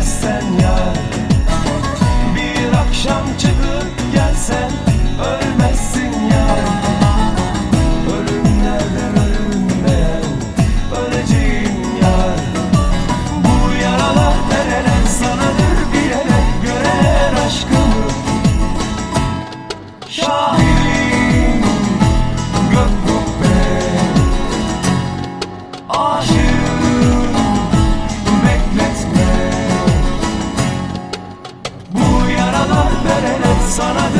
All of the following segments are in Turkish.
bilmezsen ya Bir akşam çıkıp gelsen sana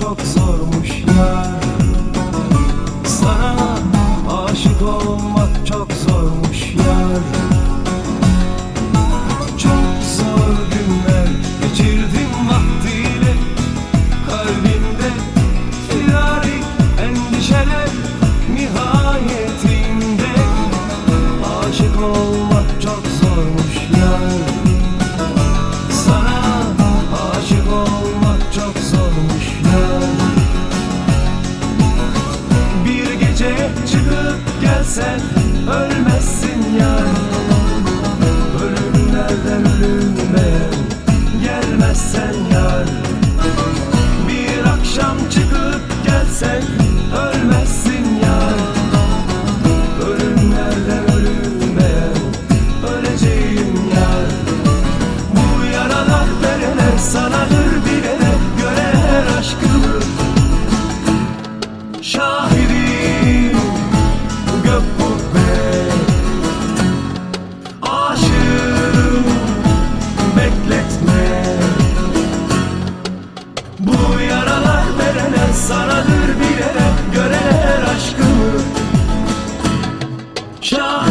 çok zormuş ya. Sana aşık olmak know Show